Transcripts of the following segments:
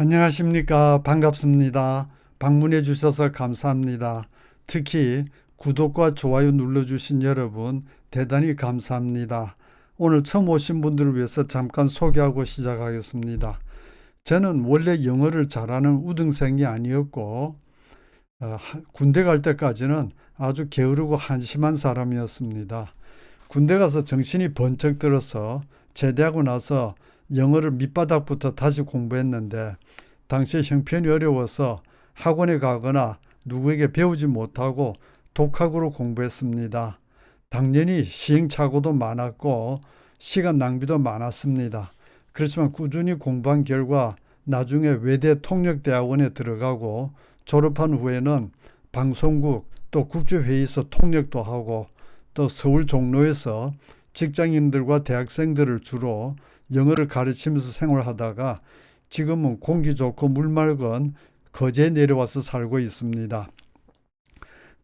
안녕하십니까. 반갑습니다. 방문해 주셔서 감사합니다. 특히 구독과 좋아요 눌러주신 여러분 대단히 감사합니다. 오늘 처음 오신 분들을 위해서 잠깐 소개하고 시작하겠습니다. 저는 원래 영어를 잘하는 우등생이 아니었고 어, 하- 군대 갈 때까지는 아주 게으르고 한심한 사람이었습니다. 군대 가서 정신이 번쩍 들어서 제대하고 나서 영어를 밑바닥부터 다시 공부했는데 당시에 형편이 어려워서 학원에 가거나 누구에게 배우지 못하고 독학으로 공부했습니다. 당연히 시행착오도 많았고 시간 낭비도 많았습니다. 그렇지만 꾸준히 공부한 결과 나중에 외대 통역대학원에 들어가고 졸업한 후에는 방송국 또 국제회의에서 통역도 하고 또 서울 종로에서 직장인들과 대학생들을 주로 영어를 가르치면서 생활하다가 지금은 공기 좋고 물 맑은 거제에 내려와서 살고 있습니다.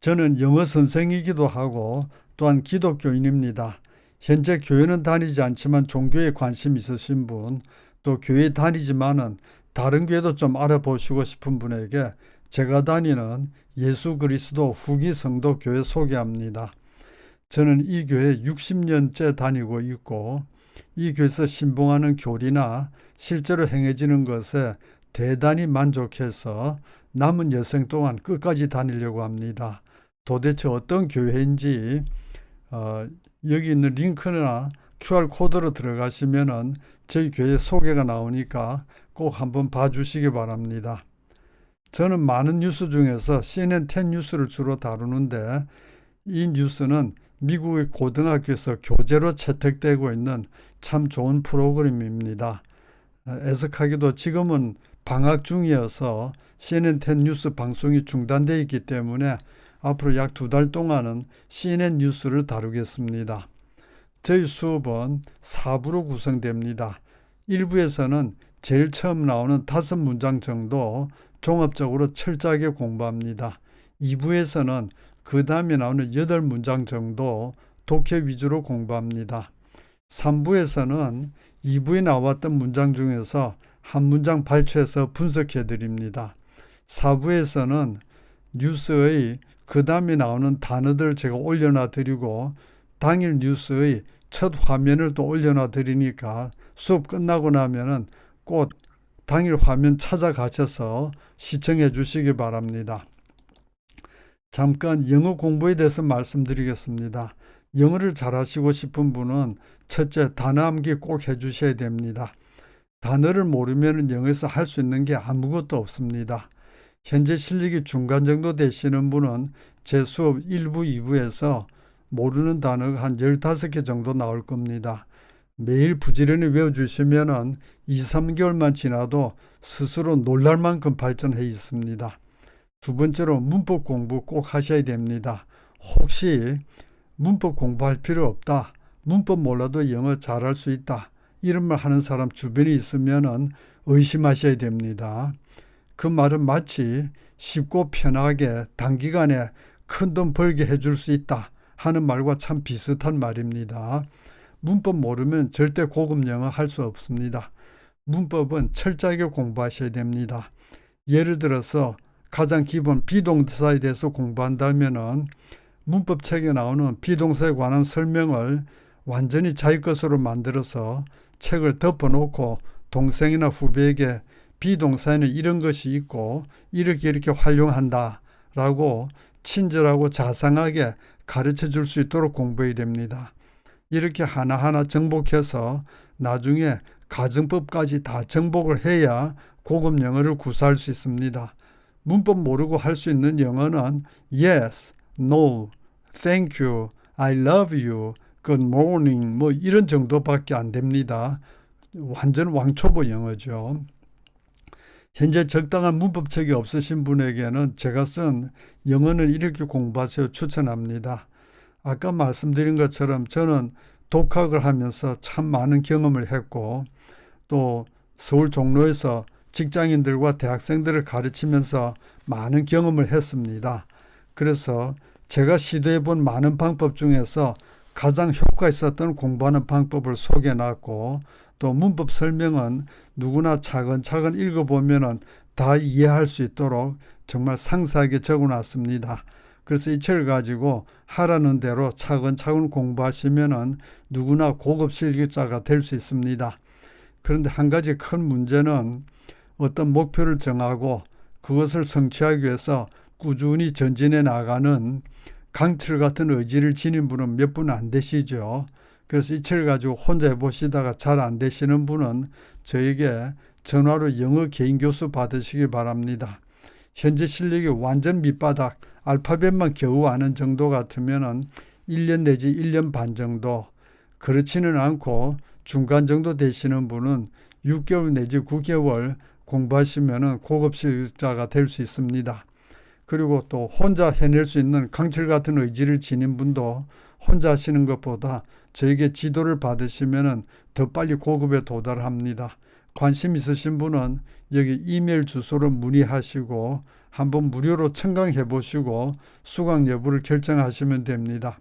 저는 영어 선생이기도 하고 또한 기독교인입니다. 현재 교회는 다니지 않지만 종교에 관심 있으신 분, 또 교회 다니지만은 다른 교회도 좀 알아보시고 싶은 분에게 제가 다니는 예수 그리스도 후기 성도 교회 소개합니다. 저는 이 교회 60년째 다니고 있고 이 교회에서 신봉하는 교리나 실제로 행해지는 것에 대단히 만족해서 남은 여생 동안 끝까지 다니려고 합니다. 도대체 어떤 교회인지 어, 여기 있는 링크나 QR 코드로 들어가시면은 저희 교회 소개가 나오니까 꼭 한번 봐주시기 바랍니다. 저는 많은 뉴스 중에서 CNN 10 뉴스를 주로 다루는데 이 뉴스는 미국의 고등학교에서 교재로 채택되고 있는 참 좋은 프로그램입니다. 어, 애석하게도 지금은 방학 중이어서 CNN 10 뉴스 방송이 중단되어 있기 때문에 앞으로 약 두 달 동안은 CNN 뉴스를 다루겠습니다. 저희 수업은 4부로 구성됩니다. 1부에서는 제일 처음 나오는 다섯 문장 정도 종합적으로 철저하게 공부합니다. 2부에서는 그 다음에 나오는 8문장 정도 독해 위주로 공부합니다. 3부에서는 2부에 나왔던 문장 중에서 한 문장 발췌해서 분석해 드립니다. 4부에서는 뉴스의 그 다음에 나오는 단어들 제가 올려놔 드리고 당일 뉴스의 첫 화면을 또 올려놔 드리니까 수업 끝나고 나면은 꼭 당일 화면 찾아가셔서 시청해 주시기 바랍니다. 잠깐 영어 공부에 대해서 말씀드리겠습니다. 영어를 잘하시고 싶은 분은 첫째 단어 암기 꼭 해주셔야 됩니다. 단어를 모르면 영어에서 할 수 있는 게 아무것도 없습니다. 현재 실력이 중간 정도 되시는 분은 제 수업 1부, 2부에서 모르는 단어가 한 15개 정도 나올 겁니다. 매일 부지런히 외워주시면 2, 3개월만 지나도 스스로 놀랄 만큼 발전해 있습니다. 두 번째로 문법 공부 꼭 하셔야 됩니다. 혹시 문법 공부할 필요 없다. 문법 몰라도 영어 잘할 수 있다. 이런 말 하는 사람 주변에 있으면 의심하셔야 됩니다. 그 말은 마치 쉽고 편하게 단기간에 큰 돈 벌게 해줄 수 있다 하는 말과 참 비슷한 말입니다. 문법 모르면 절대 고급 영어 할 수 없습니다. 문법은 철저하게 공부하셔야 됩니다. 예를 들어서 가장 기본 비동사에 대해서 공부한다면은 문법 책에 나오는 비동사에 관한 설명을 완전히 자기 것으로 만들어서 책을 덮어놓고 동생이나 후배에게 비동사에는 이런 것이 있고 이렇게 이렇게 활용한다 라고 친절하고 자상하게 가르쳐 줄 수 있도록 공부해야 됩니다. 이렇게 하나하나 정복해서 나중에 가정법까지 다 정복을 해야 고급 영어를 구사할 수 있습니다. 문법 모르고 할 수 있는 영어는 yes, no, thank you, I love you, good morning 뭐 이런 정도밖에 안 됩니다. 완전 왕초보 영어죠. 현재 적당한 문법책이 없으신 분에게는 제가 쓴 영어는 이렇게 공부하세요 추천합니다. 아까 말씀드린 것처럼 저는 독학을 하면서 참 많은 경험을 했고 또 서울 종로에서 직장인들과 대학생들을 가르치면서 많은 경험을 했습니다. 그래서 제가 시도해 본 많은 방법 중에서 가장 효과 있었던 공부하는 방법을 소개해 놨고 또 문법 설명은 누구나 차근차근 읽어보면은 다 이해할 수 있도록 정말 상세하게 적어 놨습니다. 그래서 이 책을 가지고 하라는 대로 차근차근 공부하시면은 누구나 고급 실기자가 될 수 있습니다. 그런데 한 가지 큰 문제는 어떤 목표를 정하고 그것을 성취하기 위해서 꾸준히 전진해 나가는 강철 같은 의지를 지닌 분은 몇 분 안 되시죠. 그래서 이 책을 가지고 혼자 해보시다가 잘 안 되시는 분은 저에게 전화로 영어 개인 교수 받으시기 바랍니다. 현재 실력이 완전 밑바닥, 알파벳만 겨우 아는 정도 같으면은 1년 내지 1년 반 정도, 그렇지는 않고 중간 정도 되시는 분은 6개월 내지 9개월 공부하시면은 고급 실자가 될 수 있습니다. 그리고 또 혼자 해낼 수 있는 강철 같은 의지를 지닌 분도 혼자 하시는 것보다 저에게 지도를 받으시면은 더 빨리 고급에 도달합니다. 관심 있으신 분은 여기 이메일 주소로 문의하시고 한번 무료로 청강해 보시고 수강 여부를 결정하시면 됩니다.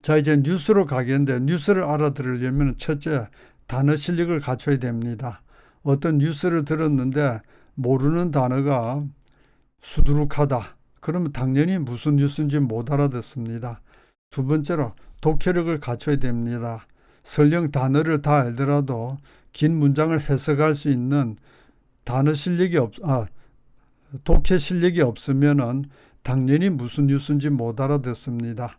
자, 이제 뉴스로 가겠는데 뉴스를 알아들으려면 첫째 단어 실력을 갖춰야 됩니다. 어떤 뉴스를 들었는데 모르는 단어가 수두룩하다. 그러면 당연히 무슨 뉴스인지 못 알아듣습니다. 두 번째로 독해력을 갖춰야 됩니다. 설령 단어를 다 알더라도 긴 문장을 해석할 수 있는 단어 실력이 없, 아, 독해 실력이 없으면은 당연히 무슨 뉴스인지 못 알아듣습니다.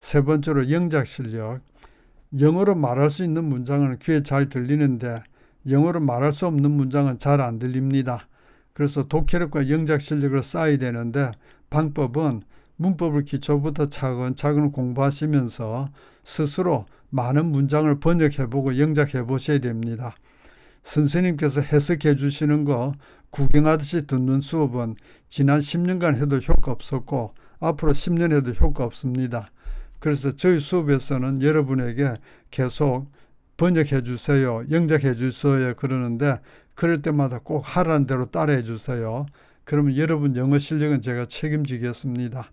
세 번째로 영작 실력. 영어로 말할 수 있는 문장은 귀에 잘 들리는데 영어로 말할 수 없는 문장은 잘 안 들립니다. 그래서 독해력과 영작 실력을 쌓아야 되는데 방법은 문법을 기초부터 차근차근 공부하시면서 스스로 많은 문장을 번역해보고 영작해 보셔야 됩니다. 선생님께서 해석해 주시는 거 구경하듯이 듣는 수업은 지난 10년간 해도 효과 없었고 앞으로 10년 해도 효과 없습니다. 그래서 저희 수업에서는 여러분에게 계속 번역해 주세요. 영작해 주세요. 그러는데 그럴 때마다 꼭 하라는 대로 따라해 주세요. 그러면 여러분 영어 실력은 제가 책임지겠습니다.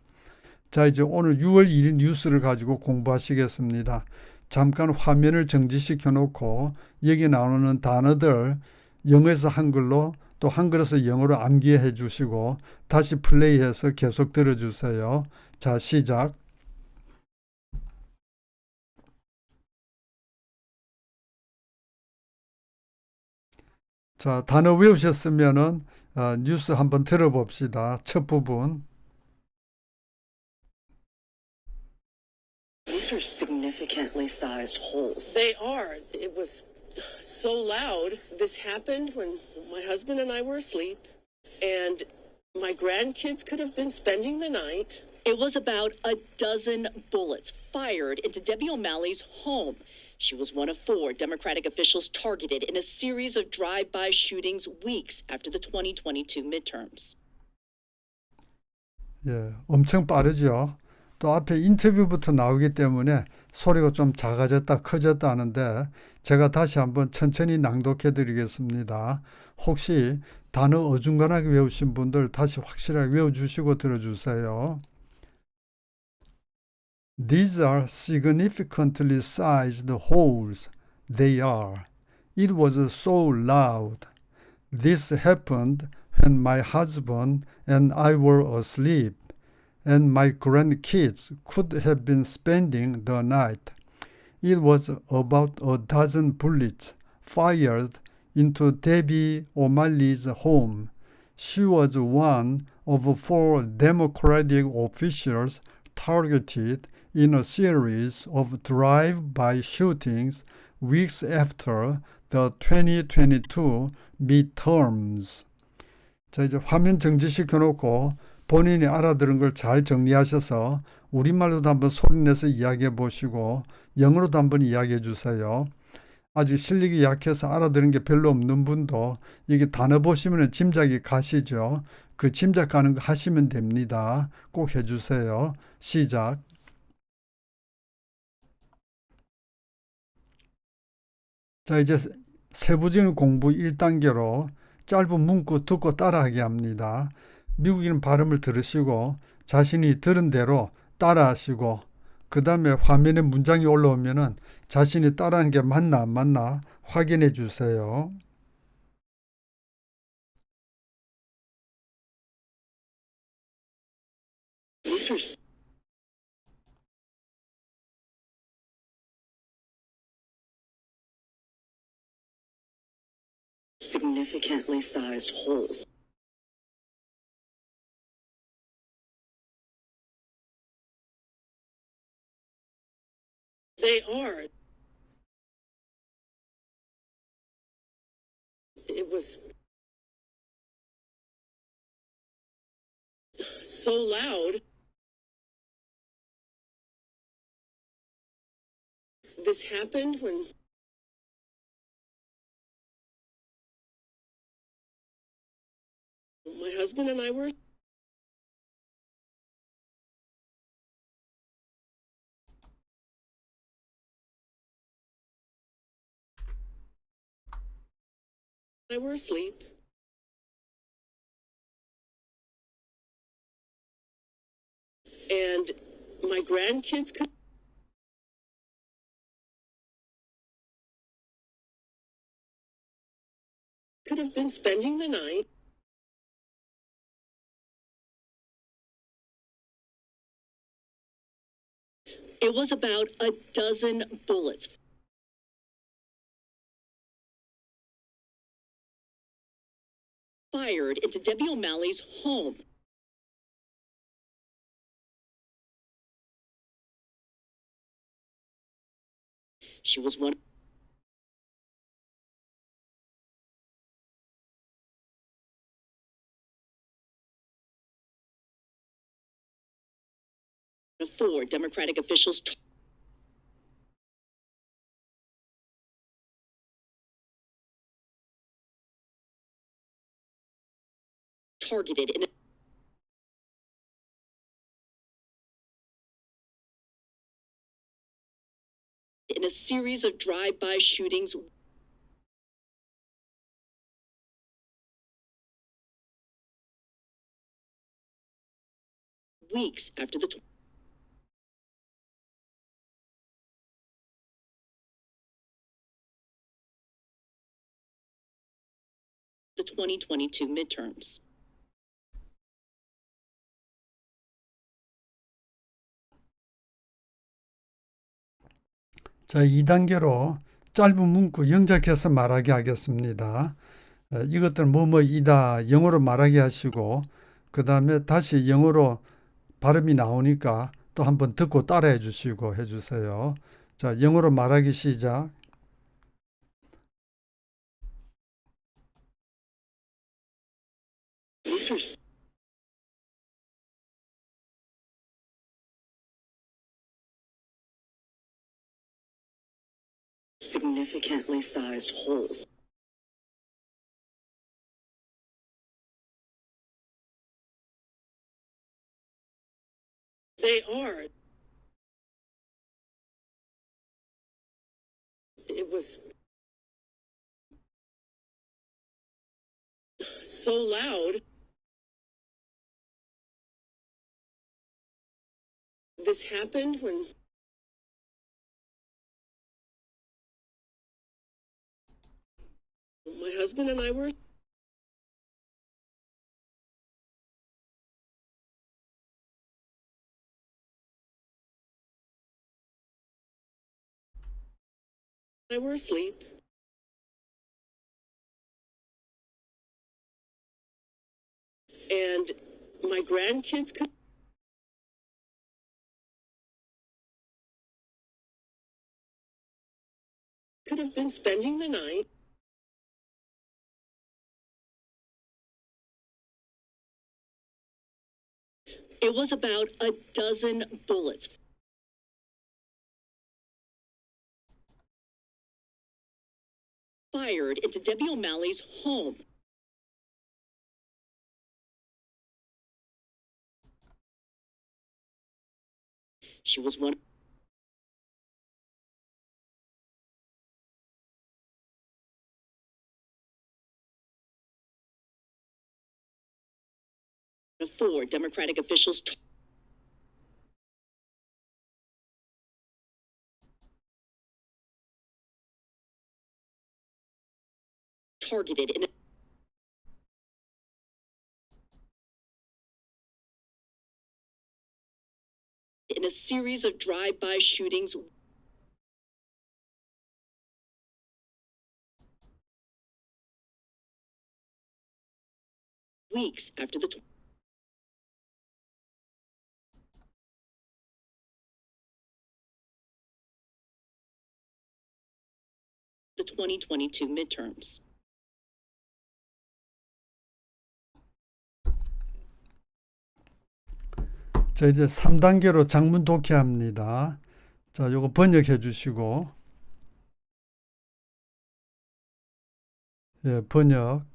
자, 이제 오늘 6월 1일 뉴스를 가지고 공부하시겠습니다. 잠깐 화면을 정지시켜 놓고 여기 나오는 단어들 영어에서 한글로 또 한글에서 영어로 암기해 주시고 다시 플레이해서 계속 들어주세요. 자, 시작. 자, 단어 외우셨으면은 어, 뉴스 한번 들어봅시다. 첫 부분. These are significantly sized holes. They are. It was so loud. This happened when my husband and I were asleep, and my grandkids could have been spending the night. It was about a dozen bullets fired into Debbie O'Malley's home. She was one of four Democratic officials targeted in a series of drive by shootings weeks after the 2022 midterms. 예, 엄청 빠르죠. 또 앞에 인터뷰부터 나오기 때문에 소리가 좀 작아졌다 커졌다 하는데 제가 다시 한번 천천히 낭독해 드리겠습니다. 혹시 단어 어중간하게 외우신 분들 다시 확실하게 외워주시고 들어주세요. These are significantly sized holes. They are. It was so loud. This happened when my husband and I were asleep. and my grandkids could have been spending the night. It was about a dozen bullets fired into Debbie O'Malley's home. She was one of four Democratic officials targeted in a series of drive by shootings weeks after the 2022 midterms. 자, 이제 화면 정지시켜 놓고 본인이 알아들은 걸 잘 정리하셔서 우리말로도 한번 소리내서 이야기해 보시고 영어로도 한번 이야기해 주세요. 아직 실력이 약해서 알아들은 게 별로 없는 분도 이게 단어 보시면 짐작이 가시죠. 그 짐작가는 거 하시면 됩니다. 꼭 해주세요. 시작. 자, 이제 세부적인 공부 1단계로 짧은 문구 듣고 따라하게 합니다. 미국인 발음을 들으시고 자신이 들은 대로 따라하시고 그 다음에 화면에 문장이 올라오면은 자신이 따라하는 게 맞나 안 맞나 확인해 주세요. Significantly sized holes. They are. It was so loud. This happened when my husband and I were I were asleep. And my grandkids could could have been spending the night. It was about a dozen bullets fired into Debbie O'Malley's home. She was one four Democratic officials targeted in in a series of drive-by shootings. Weeks after the the 2022 midterms. 자, 2단계로 짧은 문구 영작해서 말하게 하겠습니다. 에, 이것들 뭐뭐이다 영어로 말하게 하시고 그 다음에 다시 영어로 발음이 나오니까 또 한번 듣고 따라해 주시고 해주세요. 자, 영어로 말하기 시작. Significantly sized holes. They are. It was so loud. This happened when my husband and I were I were asleep. And my grandkids could could have been spending the night. It was about a dozen bullets fired into Debbie O'Malley's home. She was one before Democratic officials. T- targeted in in a series of drive-by shootings weeks after the the 2022 midterms. 자, 이제 3단계로 장문 독해합니다. 자, 요거 번역해 주시고. 예, 번역.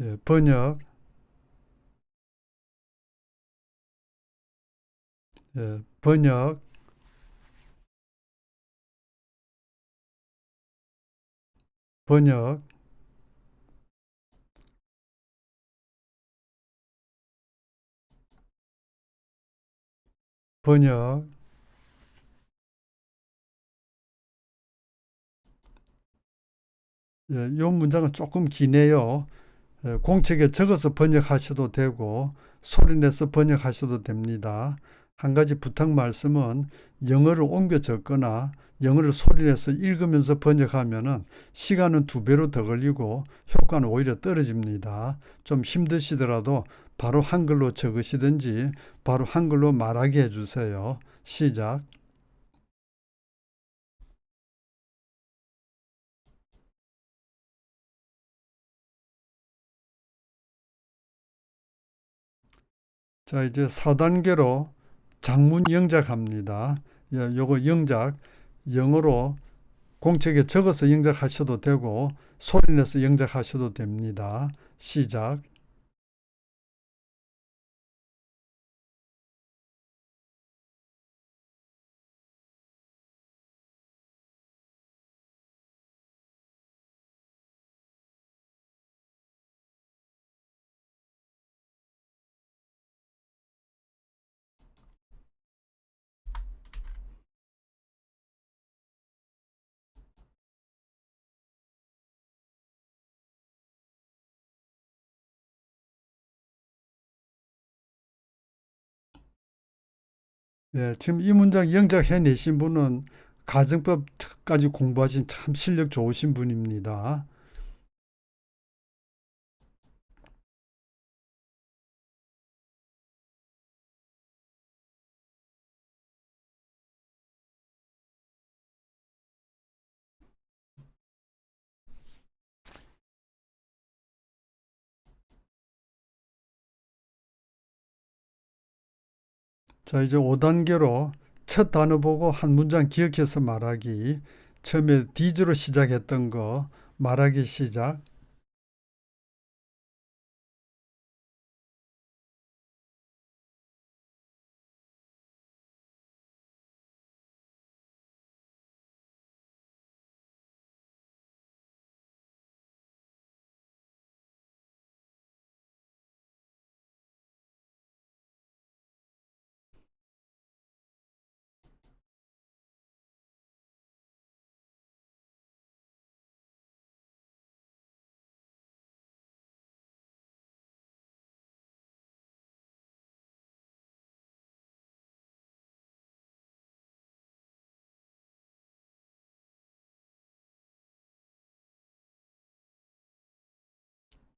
예, 번역. 예, 번역. 번역. 번역. 예, 이 문장은 조금 기네요. 예, 공책에 적어서 번역하셔도 되고 소리내서 번역하셔도 됩니다. 한 가지 부탁 말씀은 영어를 옮겨 적거나 영어를 소리내서 읽으면서 번역하면은 시간은 두 배로 더 걸리고 효과는 오히려 떨어집니다. 좀 힘드시더라도 바로 한글로 적으시든지 바로 한글로 말하게 해주세요. 시작. 자, 이제 4단계로 장문 영작합니다. 예, 요거 영작 영어로 공책에 적어서 영작하셔도 되고 소리내서 영작하셔도 됩니다. 시작. 예, 지금 이 문장 영작 해내신 분은 가정법까지 공부하신 참 실력 좋으신 분입니다. 자, 이제 5단계로 첫 단어 보고 한 문장 기억해서 말하기. 처음에 디즈로 시작했던 거 말하기 시작.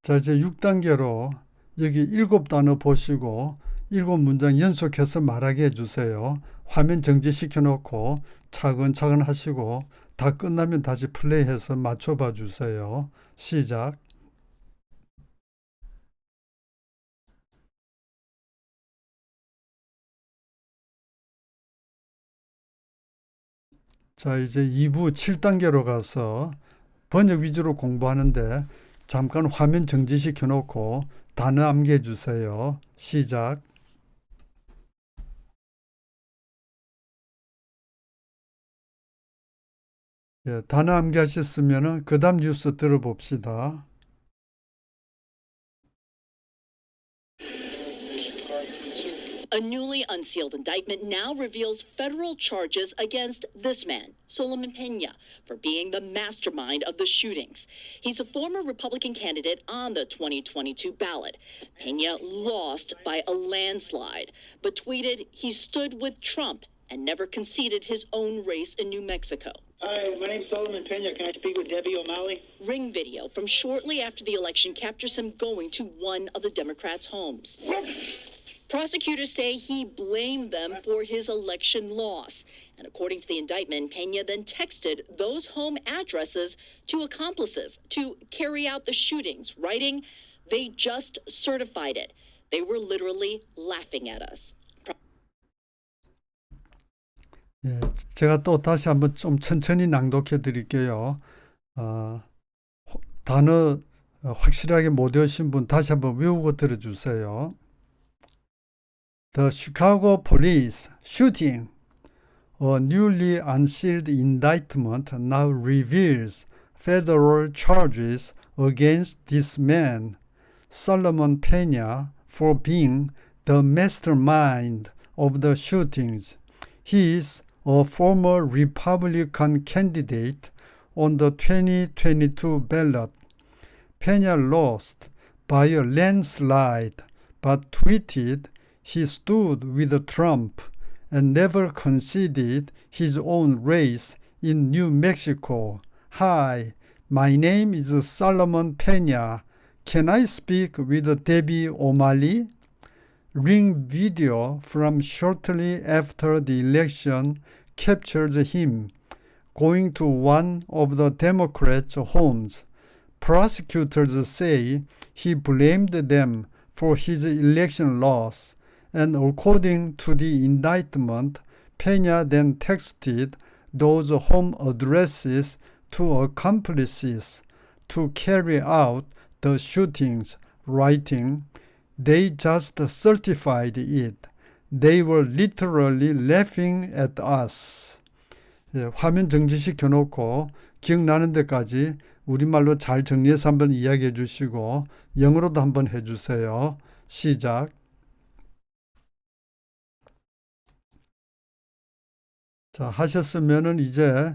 자, 이제 6단계로 여기 일곱 단어 보시고 일곱 문장 연속해서 말하게 해주세요. 화면 정지시켜 놓고 차근차근 하시고 다 끝나면 다시 플레이해서 맞춰봐 주세요. 시작. 자, 이제 2부 7단계로 가서 번역 위주로 공부하는데 잠깐 화면 정지시켜 놓고 단어 암기해 주세요. 시작. 예, 단어 암기하셨으면은 그다음 뉴스 들어봅시다. A newly unsealed indictment now reveals federal charges against this man, Solomon Pena, for being the mastermind of the shootings. He's a former Republican candidate on the 2022 ballot. Pena lost by a landslide, but tweeted he stood with Trump and never conceded his own race in New Mexico. Hi, my name's Solomon Pena. Can I speak with Debbie O'Malley? Ring video from shortly after the election captures him going to one of the Democrats' homes. Prosecutors say he blamed them for his election loss. And according to the indictment, Pena then texted those home addresses to accomplices to carry out the shootings, writing, They just certified it. They were literally laughing at us. 예, 제가 또 다시 한번 좀 천천히 낭독해 드릴게요. 어, 호- 단어 어, 확실하게 못 외우신 분 다시 한번 외우고 들어주세요. The Chicago Police shooting. A newly unsealed indictment now reveals federal charges against this man, Solomon Pena, for being the mastermind of the shootings. He is a former Republican candidate on the 2022 ballot. Pena lost by a landslide, but tweeted he stood with Trump and never conceded his own race in New Mexico. Hi, my name is Solomon Pena. Can I speak with Debbie O'Malley? Ring video from shortly after the election captures him going to one of the Democrats' homes. Prosecutors say he blamed them for his election loss, and according to the indictment, Pena then texted those home addresses to accomplices to carry out the shootings, writing, They just certified it. They were literally laughing at us. 예, 화면 정지시켜 놓고 기억나는 데까지 우리말로 잘 정리해서 한번 이야기해 주시고 영어로도 한번 해 주세요. 시작. 자, 하셨으면은 이제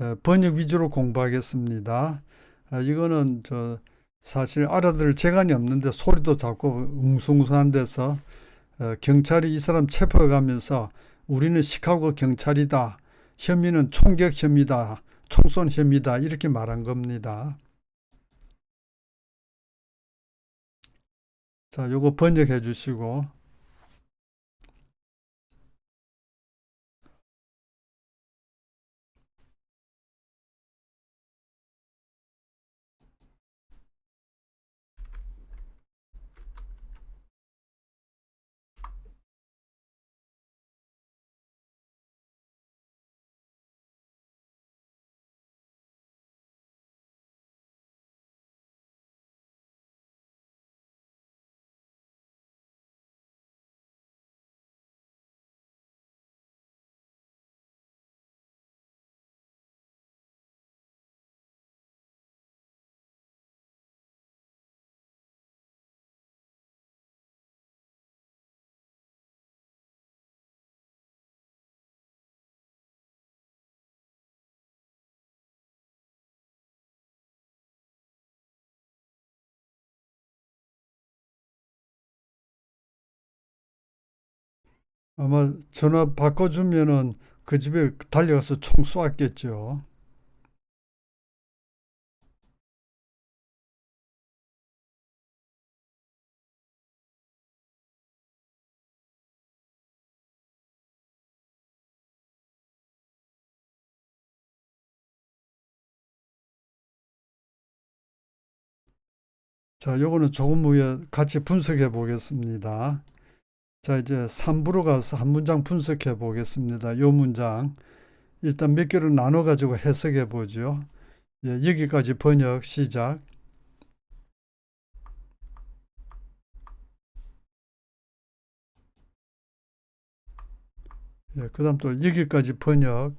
어, 번역 위주로 공부하겠습니다. 아, 이거는 저 사실 알아들을 재간이 없는데 소리도 자꾸 웅숭숭한 데서 어, 경찰이 이 사람 체포해 가면서 우리는 시카고 경찰이다. 혐의는 총격 혐의다. 총쏜 혐의다. 이렇게 말한 겁니다. 자, 요거 번역해 주시고 아마 전화 바꿔주면은 그 집에 달려가서 총 쏘았겠죠. 자, 요거는 조금 후에 같이 분석해 보겠습니다. 자, 이제 3부로 가서 한 문장 분석해 보겠습니다. 요 문장. 일단 몇 개로 나눠 가지고 해석해 보죠. 예, 여기까지 번역 시작. 예, 그다음 또 여기까지 번역.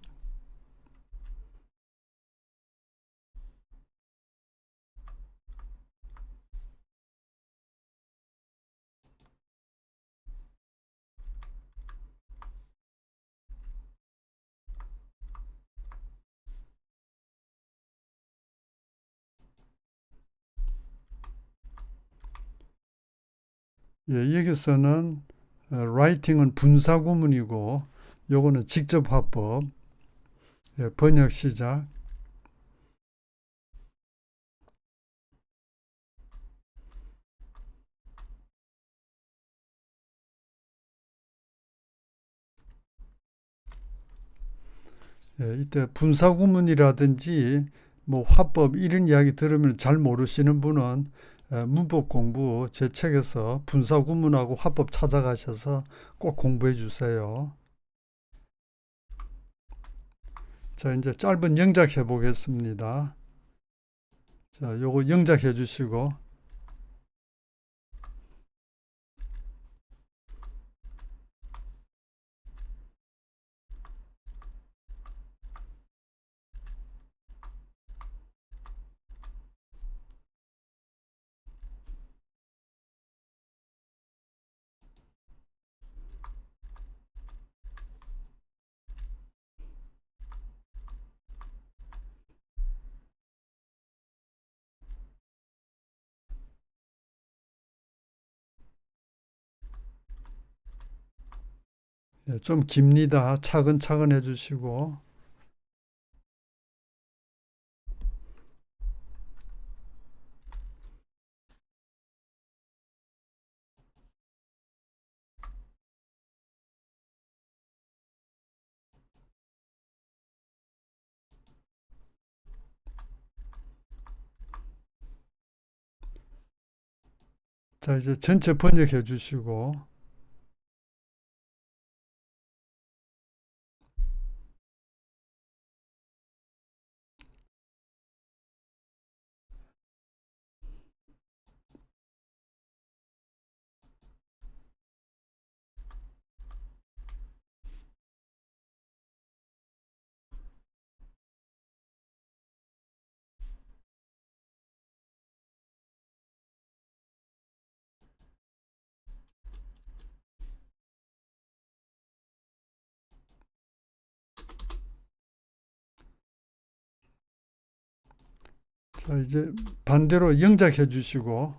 예, 여기서는 어, writing은 분사 구문이고 요거는 직접 화법. 예, 번역 시작. 예, 이때 분사 구문이라든지 뭐 화법 이런 이야기 들으면 잘 모르시는 분은 에, 문법 공부 제 책에서 분사 구문하고 화법 찾아가셔서 꼭 공부해 주세요. 자, 이제 짧은 영작 해 보겠습니다. 자, 요거 영작 해 주시고 좀 깁니다. 차근차근 해 주시고 자, 이제 전체 번역해 주시고 자, 이제 반대로 영작해 주시고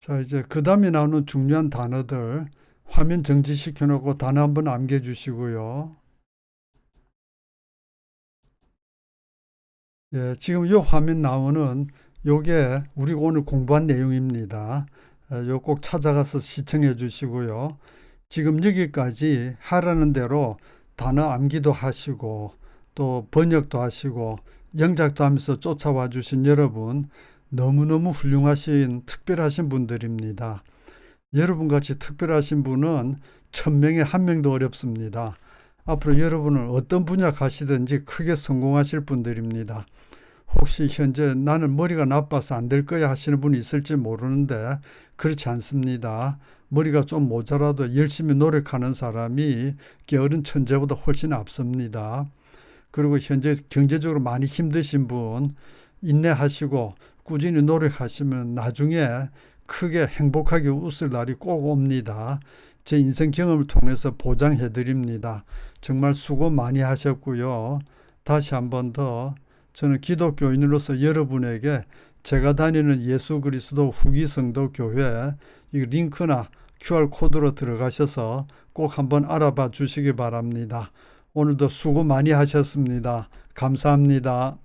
자, 이제 그 다음에 나오는 중요한 단어들 화면 정지시켜 놓고 단어 한번 암기해 주시고요. 예, 지금 요 화면 나오는 요게 우리가 오늘 공부한 내용입니다. 어, 요꼭 찾아가서 시청해 주시고요. 지금 여기까지 하라는 대로 단어 암기도 하시고 또 번역도 하시고 영작도 하면서 쫓아와 주신 여러분 너무너무 훌륭하신 특별하신 분들입니다. 여러분 같이 특별하신 분은 천명에 한 명도 어렵습니다. 앞으로 여러분은 어떤 분야 가시든지 크게 성공하실 분들입니다. 혹시 현재 나는 머리가 나빠서 안 될 거야 하시는 분이 있을지 모르는데 그렇지 않습니다. 머리가 좀 모자라도 열심히 노력하는 사람이 게으른 천재보다 훨씬 앞섭니다. 그리고 현재 경제적으로 많이 힘드신 분 인내하시고 꾸준히 노력하시면 나중에 크게 행복하게 웃을 날이 꼭 옵니다. 제 인생 경험을 통해서 보장해 드립니다. 정말 수고 많이 하셨고요. 다시 한 번 더 저는 기독교인으로서 여러분에게 제가 다니는 예수 그리스도 후기 성도 교회 이 링크나 QR 코드로 들어가셔서 꼭 한번 알아봐 주시기 바랍니다. 오늘도 수고 많이 하셨습니다. 감사합니다.